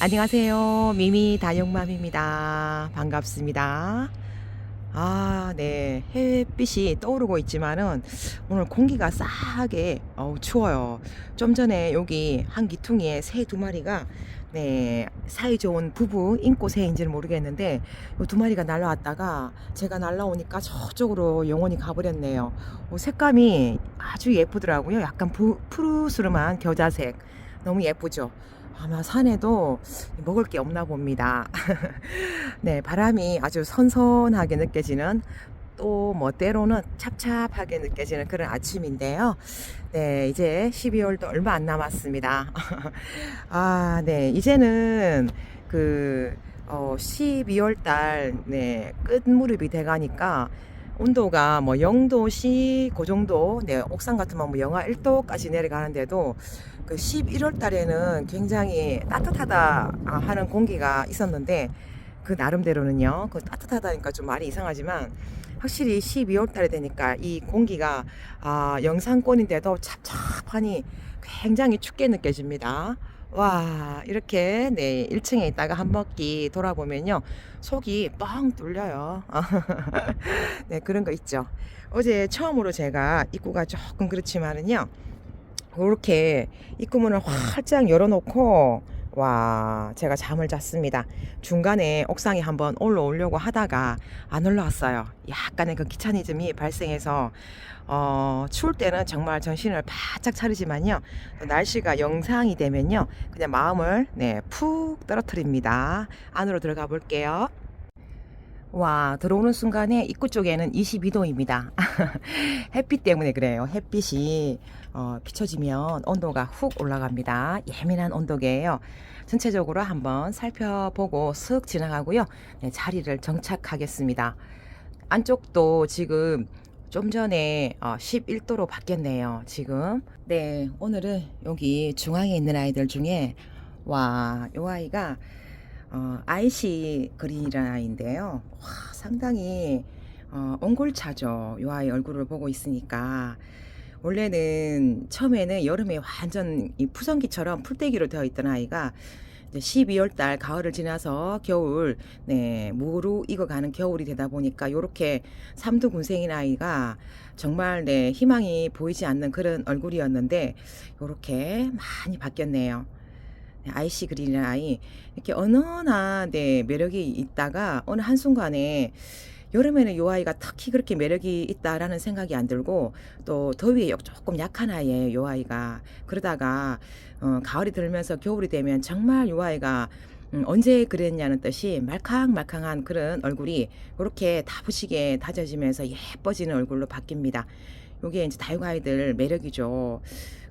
안녕하세요. 미미 다육맘입니다. 반갑습니다. 아, 네. 햇빛이 떠오르고 있지만은 오늘 공기가 싸하게 어우, 추워요. 좀 전에 여기 한 기퉁이에 새 두 마리가 네, 사이 좋은 부부 인꼬새인지는 모르겠는데 이 두 마리가 날라왔다가 제가 날라오니까 저쪽으로 영원히 가버렸네요. 어, 색감이 아주 예쁘더라고요. 약간 부, 푸르스름한 겨자색. 너무 예쁘죠? 아마 산에도 먹을 게 없나 봅니다. 네, 바람이 아주 선선하게 느껴지는 또 뭐 때로는 찹찹하게 느껴지는 그런 아침인데요. 네, 이제 12월도 얼마 안 남았습니다. 아, 네, 이제는 그 어, 12월 달 네, 끝 무렵이 돼 가니까 온도가 뭐 0도씩 그 정도, 네, 옥상 같으면 뭐 영하 1도까지 내려가는데도 그 11월 달에는 굉장히 따뜻하다 하는 공기가 있었는데 그 나름대로는요. 그 따뜻하다니까 좀 말이 이상하지만 확실히 12월 달에 되니까 이 공기가 아, 영상권인데도 찹찹하니 굉장히 춥게 느껴집니다. 와, 이렇게 네, 1층에 있다가 한 바퀴 돌아보면요. 속이 뻥 뚫려요. 네, 그런 거 있죠. 어제 처음으로 제가 입구가 조금 그렇지만은요. 이렇게 입구문을 활짝 열어놓고 와 제가 잠을 잤습니다. 중간에 옥상에 한번 올라오려고 하다가 안 올라왔어요. 약간의 그 귀차니즘이 발생해서 어, 추울 때는 정말 정신을 바짝 차리지만요. 또 날씨가 영상이 되면요. 그냥 마음을 네, 푹 떨어뜨립니다. 안으로 들어가 볼게요. 와, 들어오는 순간에 입구 쪽에는 22도입니다. 햇빛 때문에 그래요. 햇빛이 어, 비춰지면 온도가 훅 올라갑니다. 예민한 온도계예요. 전체적으로 한번 살펴보고 슥 지나가고요. 네, 자리를 정착하겠습니다. 안쪽도 지금 좀 전에 어, 11도로 바뀌었네요. 지금. 네, 오늘은 여기 중앙에 있는 아이들 중에 와, 요 아이가 어, 아이시 그린이라는 아이인데요. 와, 상당히 어, 옹골차죠. 요 아이 얼굴을 보고 있으니까. 원래는 처음에는 여름에 완전 이 푸성기처럼 풀떼기로 되어 있던 아이가 이제 12월 달 가을을 지나서 겨울 네 무로 익어가는 겨울이 되다 보니까 요렇게 삼두군생인 아이가 정말 네 희망이 보이지 않는 그런 얼굴이었는데 요렇게 많이 바뀌었네요. 아이시 그린이라는 아이 이렇게 언어나 네 매력이 있다가 어느 한순간에 여름에는 요 아이가 특히 그렇게 매력이 있다라는 생각이 안 들고 또 더위에 조금 약한 아이예요 요 아이가. 그러다가 어, 가을이 들면서 겨울이 되면 정말 요 아이가 음, 언제 그랬냐는 뜻이 말캉말캉한 그런 얼굴이 그렇게 다부시게 다져지면서 예뻐지는 얼굴로 바뀝니다. 요게 이제 다육 아이들 매력이죠.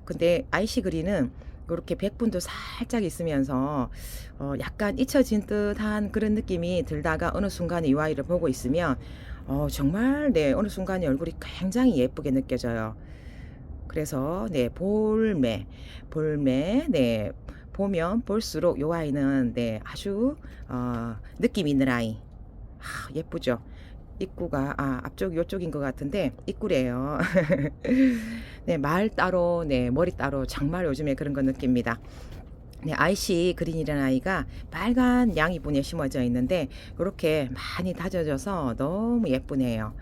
근데 아이시 그린은 이렇게 백분도 살짝 있으면서 어 약간 잊혀진 듯한 그런 느낌이 들다가 어느 순간에 이 아이를 보고 있으면 어 정말 네 어느 순간에 얼굴이 굉장히 예쁘게 느껴져요. 그래서 네 볼매 볼매 네 보면 볼수록 이 아이는 네 아주 어 느낌 있는 아이 아, 예쁘죠. 입구가 아 앞쪽 요쪽인 것 같은데 입구래요. 네, 말 따로, 네, 머리 따로 정말 요즘에 그런 거 느낍니다. 네, 아이시 그린이라는 아이가 빨간 양이분에 심어져 있는데 이렇게 많이 다져져서 너무 예쁘네요.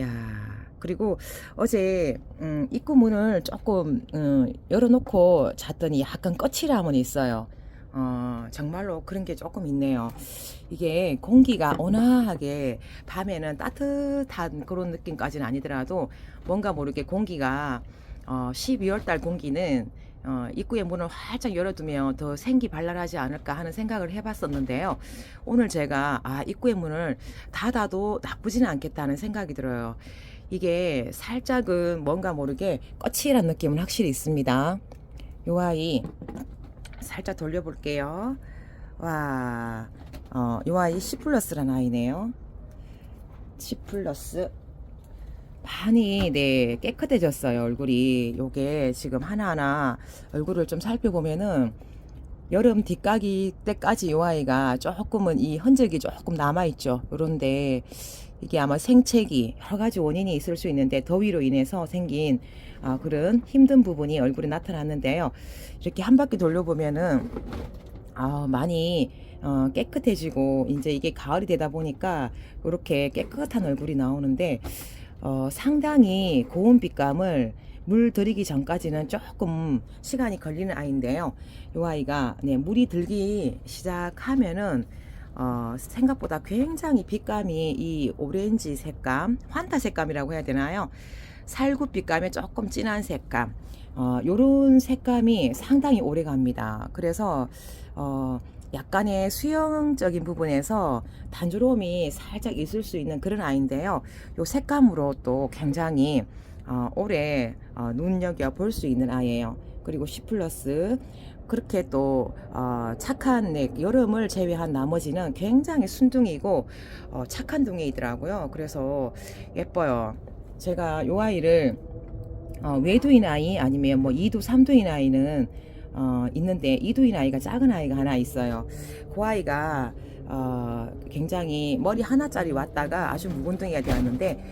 야, 그리고 어제 음, 입구 문을 조금 음, 열어놓고 잤더니 약간 거칠함은 있어요. 어, 정말로 그런 게 조금 있네요. 이게 공기가 온화하게 밤에는 따뜻한 그런 느낌까지는 아니더라도 뭔가 모르게 공기가 어, 12월 달 공기는 어, 입구의 문을 활짝 열어두면 더 생기 발랄하지 않을까 하는 생각을 해봤었는데요. 오늘 제가 아, 입구의 문을 닫아도 나쁘지는 않겠다는 생각이 들어요. 이게 살짝은 뭔가 모르게 거칠한 느낌은 확실히 있습니다. 요 아이 살짝 돌려볼게요. 와, 어, 요 아이 C 플러스란 아이네요. C 플러스. 많이 네 깨끗해졌어요 얼굴이 요게 지금 하나하나 얼굴을 좀 살펴보면은 여름 뒷가기 때까지 요 아이가 조금은 이 흔적이 조금 남아있죠 요런데 이게 아마 생채기 여러 가지 원인이 있을 수 있는데 더위로 인해서 생긴 아, 그런 힘든 부분이 얼굴에 나타났는데요 이렇게 한 바퀴 돌려보면은 아, 많이 어, 깨끗해지고 이제 이게 가을이 되다 보니까 이렇게 깨끗한 얼굴이 나오는데 어, 상당히 고운 빛감을 물 들이기 전까지는 조금 시간이 걸리는 아이인데요. 이 아이가 네, 물이 들기 시작하면은 어, 생각보다 굉장히 빛감이 이 오렌지 색감, 환타 색감이라고 해야 되나요? 살구 빛감의 조금 진한 색감, 어, 요런 색감이 상당히 오래 갑니다. 그래서 어, 약간의 수영적인 부분에서 단조로움이 살짝 있을 수 있는 그런 아이인데요. 요 색감으로 또 굉장히 어, 오래 어, 눈여겨 볼 수 있는 아이예요. 그리고 C 플러스 그렇게 또 어, 착한 네, 여름을 제외한 나머지는 굉장히 순둥이고 어, 착한 둥이더라고요. 그래서 예뻐요. 제가 요 아이를 어, 외두인 아이 아니면 뭐 2두, 3두인 아이는 어, 있는데 2두인 아이가 작은 아이가 하나 있어요. 그 아이가 어, 굉장히 머리 하나짜리 왔다가 아주 묵은둥이가 되었는데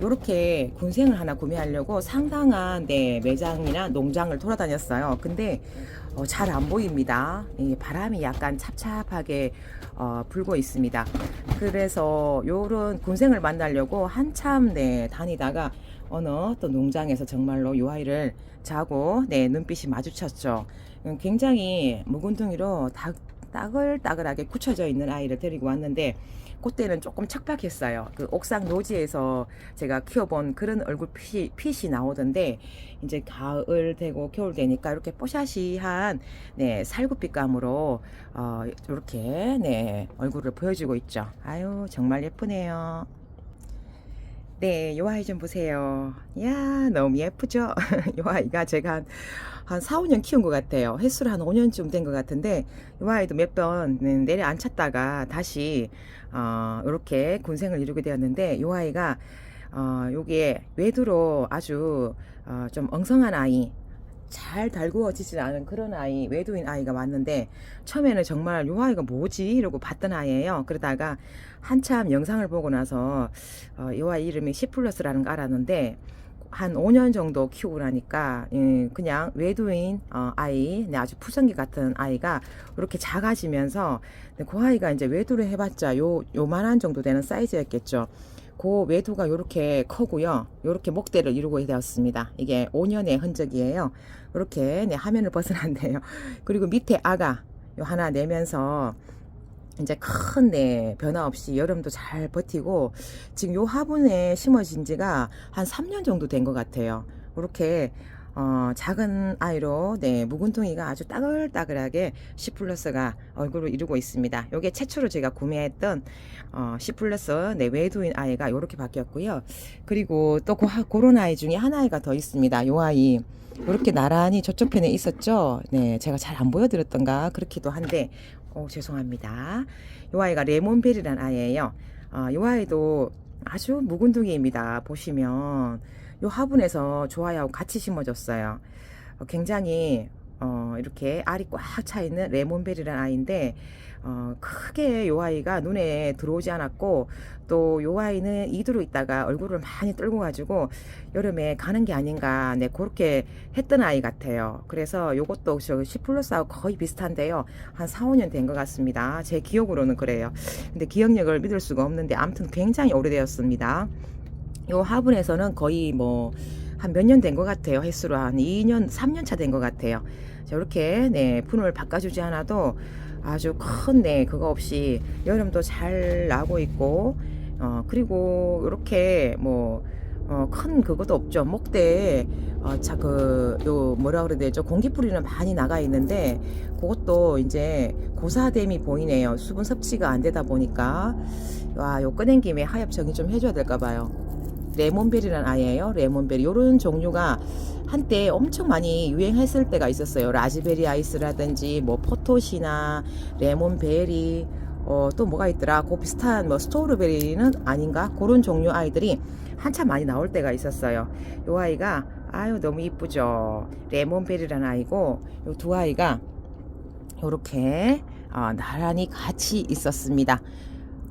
이렇게 군생을 하나 구매하려고 상당한 네, 매장이나 농장을 돌아다녔어요. 근데 어, 잘 안 보입니다. 이 바람이 약간 찹찹하게 어, 불고 있습니다. 그래서 요런 군생을 만나려고 한참 네, 다니다가 어느 또 농장에서 정말로 요 아이를 자고 네, 눈빛이 마주쳤죠. 음, 굉장히 묵은둥이로 딱, 따글따글하게 굳혀져 있는 아이를 데리고 왔는데 그때는 조금 척박했어요. 그 옥상 노지에서 제가 키워본 그런 얼굴 핏이, 핏이 나오던데 이제 가을 되고 겨울 되니까 이렇게 뽀샤시한 네, 살구빛감으로 어, 이렇게 네, 얼굴을 보여주고 있죠. 아유 정말 예쁘네요. 네, 요 아이 좀 보세요. 야, 너무 예쁘죠? 요 아이가 제가 한, 한 4, 5년 키운 것 같아요. 횟수로 한 5년쯤 된 것 같은데, 요 아이도 몇 번 내려앉혔다가 다시, 어, 이렇게 군생을 이루게 되었는데, 요 아이가, 어, 요게 외두로 아주, 어, 좀 엉성한 아이, 잘 달구어지지 않은 그런 아이, 외도인 아이가 왔는데, 처음에는 정말 요 아이가 뭐지? 이러고 봤던 아이예요. 그러다가 한참 영상을 보고 나서, 어, 이 아이 이름이 시플러스라는 거 알았는데, 한 5년 정도 키우고 나니까 예, 그냥 외도인 어, 아이 네, 아주 푸성기 같은 아이가 이렇게 작아지면서 네, 그 아이가 이제 외도를 해봤자 요 요만한 정도 되는 사이즈였겠죠. 그 외도가 이렇게 크고요. 이렇게 목대를 이루고 되었습니다. 이게 5년의 흔적이에요. 이렇게 네, 화면을 벗어났네요. 그리고 밑에 아가 요 하나 내면서 이제 큰 네, 변화 없이 여름도 잘 버티고 지금 요 화분에 심어진 지가 한 3년 정도 된 것 같아요. 이렇게 어, 작은 아이로 네, 묵은둥이가 아주 따글따글하게 C 플러스가 얼굴을 이루고 있습니다. 요게 최초로 제가 구매했던 어, C 플러스 네, 외두인 아이가 이렇게 바뀌었고요. 그리고 또 그, 그런 아이 중에 하나가 더 있습니다. 요 아이 이렇게 나란히 저쪽 편에 있었죠. 네, 제가 잘 안 보여드렸던가 그렇기도 한데 어, 죄송합니다. 요 아이가 레몬베리란 아이예요. 어, 요 아이도 아주 묵은둥이입니다. 보시면 요 화분에서 좋아요하고 같이 심어줬어요. 어, 굉장히 어, 이렇게 알이 꽉 차 있는 레몬베리란 아이인데 어, 크게 요 아이가 눈에 들어오지 않았고 또 요 아이는 이두로 있다가 얼굴을 많이 떨고 가지고 여름에 가는 게 아닌가 네 그렇게 했던 아이 같아요. 그래서 요것도 저 시플러스하고 거의 비슷한데요. 한 4, 5년 된 것 같습니다. 제 기억으로는 그래요. 근데 기억력을 믿을 수가 없는데 아무튼 굉장히 오래되었습니다 요 화분에서는 거의 뭐 한 몇 년 된 것 같아요 횟수로 한 2년 3년 차 된 것 같아요 자 이렇게 네 분을 바꿔주지 않아도 아주 큰 네 그거 없이 여름도 잘 나고 있고 어 그리고 이렇게 뭐 어, 큰 그것도 없죠. 목대에 어, 자, 그, 요, 뭐라 그래야 되죠? 공기뿌리는 많이 나가 있는데, 그것도 이제 고사됨이 보이네요. 수분 섭취가 안 되다 보니까. 와, 요 꺼낸 김에 하엽 정리 좀 해줘야 될까 봐요. 레몬베리라는 아이예요. 레몬베리. 요런 종류가 한때 엄청 많이 유행했을 때가 있었어요. 라즈베리 아이스라든지 뭐 포토시나 레몬베리 어, 또 뭐가 있더라. 그 비슷한 뭐 스토르베리는 아닌가? 그런 종류 아이들이 한참 많이 나올 때가 있었어요. 요 아이가 아유 너무 이쁘죠. 레몬베리라는 아이고 요두 아이가 요렇게 어, 나란히 같이 있었습니다.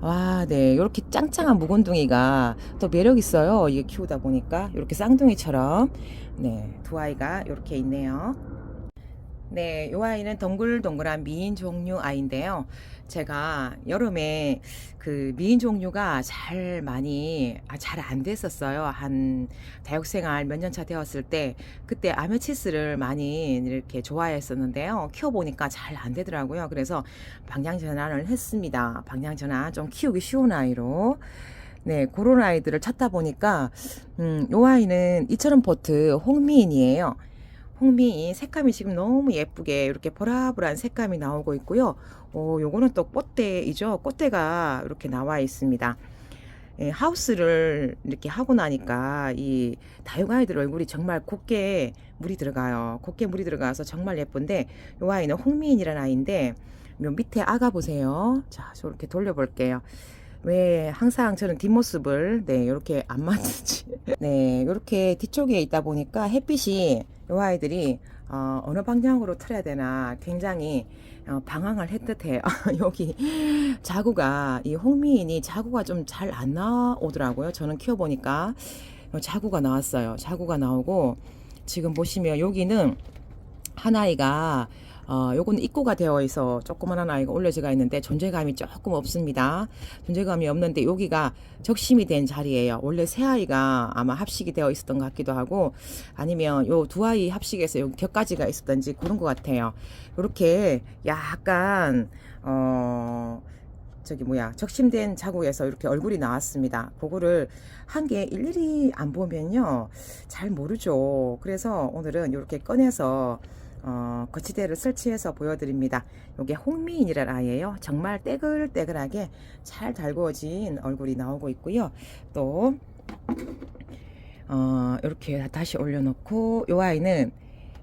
와, 네. 이렇게 짱짱한 묵은둥이가 또 매력 있어요. 이게 키우다 보니까 이렇게 쌍둥이처럼 네, 두 아이가 이렇게 있네요. 네, 요 아이는 동글동글한 미인 종류 아이인데요. 제가 여름에 그 미인 종류가 잘 많이 아, 잘 안 됐었어요. 한 다육생활 몇 년 차 되었을 때 그때 아메치스를 많이 이렇게 좋아했었는데요. 키워보니까 잘 안 되더라고요. 그래서 방향 전환을 했습니다. 방향 전환 좀 키우기 쉬운 아이로. 네, 그런 아이들을 찾다 보니까 음, 요 아이는 이처럼 포트 홍미인이에요. 홍미 색감이 지금 너무 예쁘게 이렇게 보라보라한 색감이 나오고 있고요. 어, 요거는 또 꽃대이죠. 꽃대가 이렇게 나와 있습니다. 예, 하우스를 이렇게 하고 나니까 이 다육아이들 얼굴이 정말 곱게 물이 들어가요. 곱게 물이 들어가서 정말 예쁜데 요 아이는 홍미인이라는 아이인데 요 밑에 아가 보세요. 자, 저렇게 돌려볼게요. 왜 항상 저는 뒷모습을 네 이렇게 안 맞는지. 네 이렇게 뒤쪽에 있다 보니까 햇빛이 요 아이들이 어, 어느 방향으로 틀어야 되나 굉장히 어, 방황을 했듯 해요. 여기 자구가 이 홍미인이 자구가 좀 잘 안 나오더라고요. 저는 키워보니까. 어, 자구가 나왔어요. 자구가 나오고 지금 보시면 여기는 한 아이가 어, 요거는 입고가 되어 있어 조그만한 아이가 올려져가 있는데 존재감이 조금 없습니다. 존재감이 없는데 여기가 적심이 된 자리예요. 원래 새 아이가 아마 합식이 되어 있었던 것 같기도 하고 아니면 요 두 아이 합식에서 여기 격가지가 있었던지 그런 것 같아요. 이렇게 약간 어 저기 뭐야 적심된 자국에서 이렇게 얼굴이 나왔습니다. 그거를 한 개 일일이 안 보면요 잘 모르죠. 그래서 오늘은 이렇게 꺼내서 어, 거치대를 설치해서 보여드립니다. 이게 홍미인이라는 아이예요. 정말 떼글떼글하게 잘 달구어진 얼굴이 나오고 있고요. 또 어, 이렇게 다시 올려놓고 이 아이는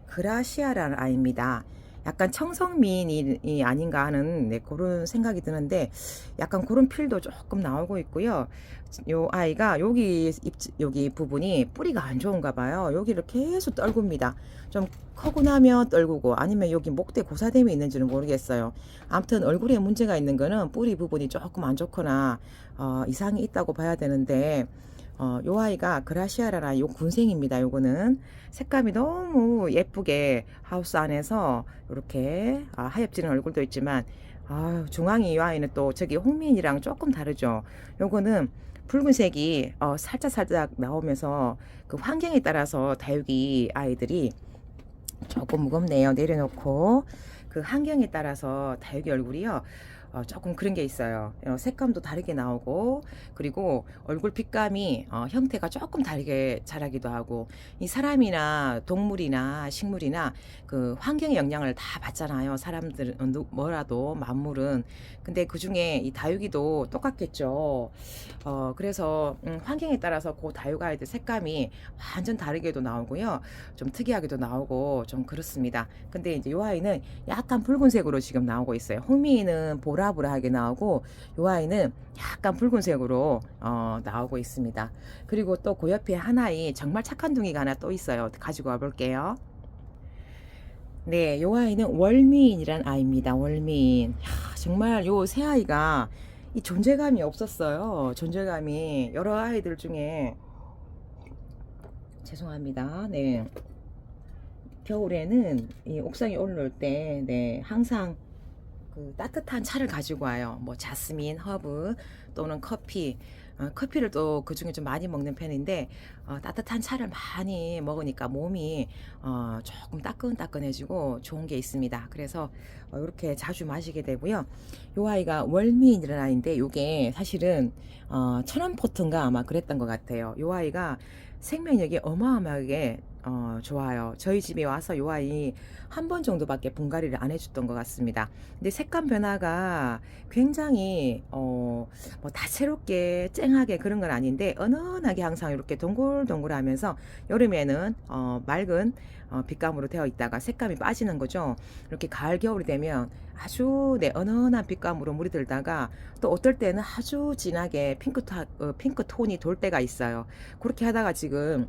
그라시아라는 아이입니다. 약간 청성미인이 아닌가 하는 네, 그런 생각이 드는데 약간 그런 필도 조금 나오고 있고요. 요 아이가 여기 입 여기 부분이 뿌리가 안 좋은가 봐요. 여기를 계속 떨굽니다. 좀 커고 나면 떨구고 아니면 여기 목대 고사됨이 있는지는 모르겠어요. 아무튼 얼굴에 문제가 있는 거는 뿌리 부분이 조금 안 좋거나 어, 이상이 있다고 봐야 되는데 어, 요 아이가 그라시아라라 요 군생입니다. 요거는 색감이 너무 예쁘게 하우스 안에서 이렇게 아, 하엽지는 얼굴도 있지만 아, 중앙이 이 아이는 또 저기 홍민이랑 조금 다르죠. 요거는 붉은색이 어, 살짝 살짝 나오면서 그 환경에 따라서 다육이 아이들이 조금 무겁네요. 내려놓고 그 환경에 따라서 다육이 얼굴이요. 어, 조금 그런 게 있어요. 어, 색감도 다르게 나오고 그리고 얼굴 빛감이 어, 형태가 조금 다르게 자라기도 하고 이 사람이나 동물이나 식물이나 그 환경의 영향을 다 받잖아요. 사람들 어, 누- 뭐라도 만물은 근데 그 중에 이 다육이도 똑같겠죠. 어, 그래서 음, 환경에 따라서 그 다육 아이들 색감이 완전 다르게도 나오고요. 좀 특이하게도 나오고 좀 그렇습니다. 근데 이제 요 아이는 약간 붉은색으로 지금 나오고 있어요. 홍미는 보라 보라하게 나오고 요 아이는 약간 붉은색으로 어, 나오고 있습니다. 그리고 또 그 옆에 하나이 정말 착한 둥이가 하나 또 있어요. 가지고 와볼게요. 네, 요 아이는 월미인이란 아이입니다. 월미인. 야, 정말 요 새 아이가 이 존재감이 없었어요. 존재감이 여러 아이들 중에 죄송합니다. 네. 겨울에는 이 옥상에 올라올 때, 네, 항상 그 따뜻한 차를 가지고 와요. 뭐 자스민, 허브 또는 커피. 어, 커피를 또 그 중에 좀 많이 먹는 편인데 어, 따뜻한 차를 많이 먹으니까 몸이 어, 조금 따끈따끈해지고 좋은 게 있습니다. 그래서 어, 이렇게 자주 마시게 되고요. 요 아이가 월미인이라는 아이인데 요게 사실은 어, 천연포트인가 아마 그랬던 것 같아요. 요 아이가 생명력이 어마어마하게 어, 좋아요. 저희 집에 와서 요 아이 한 번 정도밖에 분갈이를 안 해줬던 것 같습니다. 근데 색감 변화가 굉장히 어, 뭐 다채롭게 쨍하게 그런 건 아닌데 은은하게 항상 이렇게 동글동글하면서 여름에는 어, 맑은 어, 빛감으로 되어 있다가 색감이 빠지는 거죠. 이렇게 가을 겨울이 되면 아주 네, 은은한 빛감으로 물이 들다가 또 어떨 때는 아주 진하게 핑크, 타, 어, 핑크 톤이 돌 때가 있어요. 그렇게 하다가 지금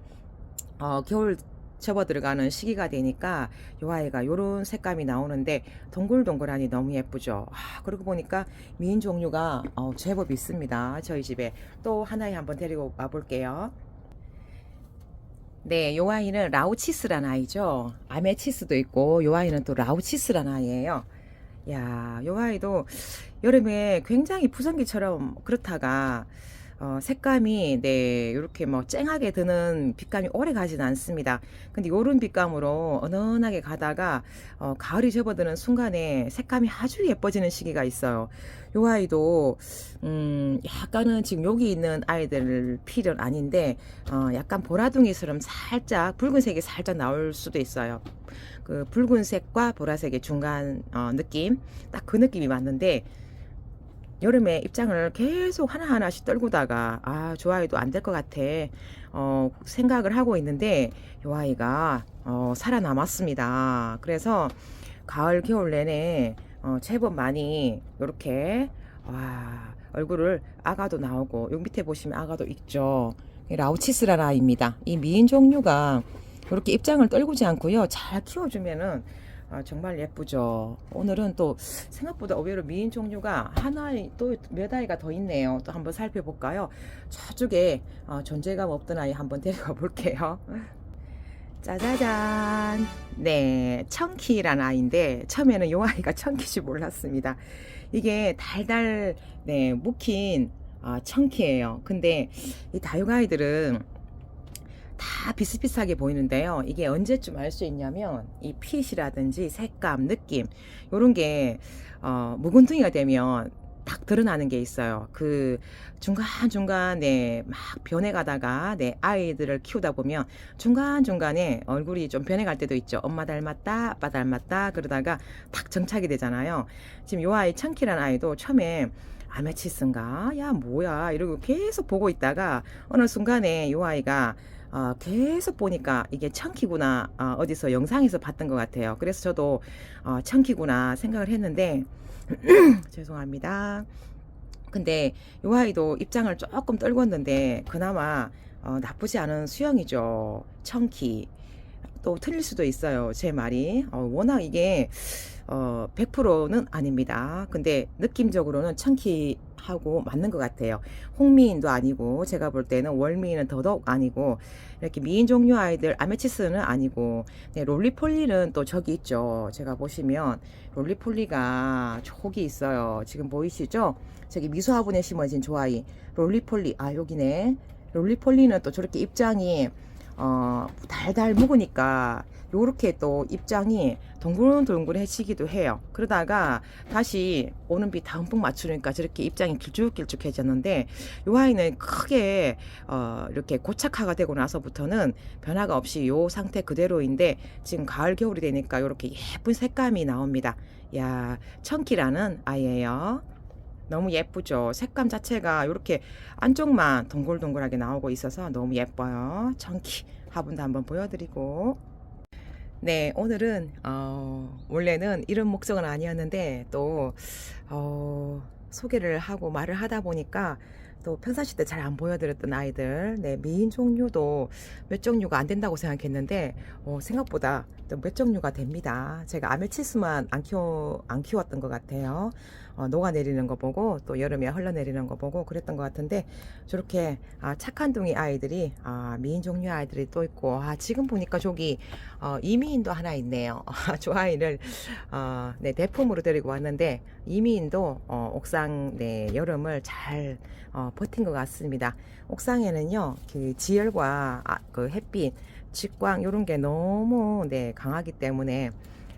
어, 겨울 접어 들어가는 시기가 되니까 요 아이가 요런 색감이 나오는데 동글동글하니 너무 예쁘죠. 아, 그러고 보니까 미인 종류가 어, 제법 있습니다. 저희 집에 또 하나에 한번 데리고 와 볼게요. 네, 요 아이는 라우치스라는 아이죠. 아메치스도 있고, 요 아이는 또 라우치스라는 아이예요. 야, 요 아이도 여름에 굉장히 부성기처럼 그렇다가 어, 색감이 네 이렇게 뭐 쨍하게 드는 빛감이 오래 가지는 않습니다. 근데 요런 빛감으로 은은하게 가다가 어, 가을이 접어드는 순간에 색감이 아주 예뻐지는 시기가 있어요. 요 아이도 음 약간은 지금 여기 있는 아이들 필은 아닌데 어, 약간 보라둥이처럼 살짝 붉은색이 살짝 나올 수도 있어요. 그 붉은색과 보라색의 중간 어, 느낌 딱 그 느낌이 맞는데 여름에 입장을 계속 하나하나씩 떨구다가 아, 저 아이도 안 될 것 같아. 어, 생각을 하고 있는데 요 아이가 어, 살아남았습니다. 그래서 가을 겨울 내내 어, 제법 많이 이렇게 와, 얼굴을 아가도 나오고 요 밑에 보시면 아가도 있죠. 라우치스라는 아이입니다. 이 미인 종류가 이렇게 입장을 떨구지 않고요. 잘 키워주면은 아, 정말 예쁘죠. 오늘은 또 생각보다 의외로 미인 종류가 하나 또몇 아이가 더 있네요. 또 한번 살펴볼까요? 저쪽에 어, 존재감 없던 아이 한번 데려가 볼게요. 짜자잔. 네, 청키라는 아이인데 처음에는 이 아이가 청키인지 몰랐습니다. 이게 달달 네 묵힌 아, 청키예요. 근데 이 다육 아이들은 다 비슷비슷하게 보이는데요. 이게 언제쯤 알 수 있냐면 이 핏이라든지 색감, 느낌 요런 게 어, 묵은둥이가 되면 딱 드러나는 게 있어요. 그 중간중간에 막 변해가다가 내 아이들을 키우다 보면 중간중간에 얼굴이 좀 변해갈 때도 있죠. 엄마 닮았다, 아빠 닮았다 그러다가 딱 정착이 되잖아요. 지금 요 아이 청키란 아이도 처음에 아메치스인가? 야 뭐야 이러고 계속 보고 있다가 어느 순간에 요 아이가 어, 계속 보니까 이게 청키구나 어, 어디서 영상에서 봤던 것 같아요. 그래서 저도 어, 청키구나 생각을 했는데 죄송합니다. 근데 이 아이도 입장을 조금 떨궜는데 그나마 어, 나쁘지 않은 수영이죠. 청키. 또 틀릴 수도 있어요. 제 말이. 어, 워낙 이게 어, 100%는 아닙니다. 근데 느낌적으로는 청키 하고 맞는 것 같아요. 홍미인도 아니고 제가 볼 때는 월미인은 더더욱 아니고 이렇게 미인 종류 아이들 아메치스는 아니고 네, 롤리폴리는 또 저기 있죠. 제가 보시면 롤리폴리가 저기 있어요. 지금 보이시죠? 저기 미소 화분에 심어진 조아이 롤리폴리 아 여기네. 롤리폴리는 또 저렇게 입장이 어, 달달 묵으니까 요렇게 또 입장이 동글동글해지기도 해요. 그러다가 다시 오는 비 다음풍 맞추니까 저렇게 입장이 길쭉길쭉해졌는데 요 아이는 크게 어, 이렇게 고착화가 되고 나서부터는 변화가 없이 요 상태 그대로인데 지금 가을 겨울이 되니까 요렇게 예쁜 색감이 나옵니다. 야 청키라는 아이예요. 너무 예쁘죠. 색감 자체가 이렇게 안쪽만 동글동글하게 나오고 있어서 너무 예뻐요. 청키 화분도 한번 보여드리고 네 오늘은 어, 원래는 이런 목적은 아니었는데 또 어, 소개를 하고 말을 하다 보니까 또 평상시 때 잘 안 보여드렸던 아이들 네 미인 종류도 몇 종류가 안 된다고 생각했는데 어, 생각보다 또몇 종류가 됩니다. 제가 아메치스만 안 키워 안 키웠던 것 같아요 어, 녹아내리는 거 보고 또 여름에 흘러내리는 거 보고 그랬던 것 같은데 저렇게 아, 착한 둥이 아이들이 아, 미인 종류 아이들이 또 있고 아, 지금 보니까 저기 어, 이미인도 하나 있네요. 아, 저 아이를 어, 네, 대품으로 데리고 왔는데 이미인도 어, 옥상 네, 여름을 잘 어, 버틴 것 같습니다. 옥상에는요 그 지열과 아, 그 햇빛 직광 이런 게 너무 네, 강하기 때문에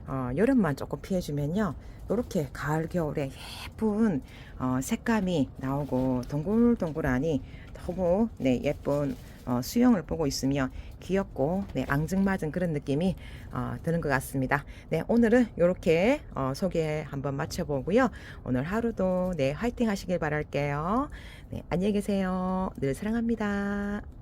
어, 여름만 조금 피해주면요 이렇게 가을 겨울에 예쁜 어, 색감이 나오고 동글동글하니 너무 네, 예쁜 어, 수영을 보고 있으면 귀엽고 네, 앙증맞은 그런 느낌이 어, 드는 것 같습니다. 네, 오늘은 이렇게 어, 소개 한번 마쳐보고요. 오늘 하루도 네, 화이팅 하시길 바랄게요. 네, 안녕히 계세요. 늘 사랑합니다.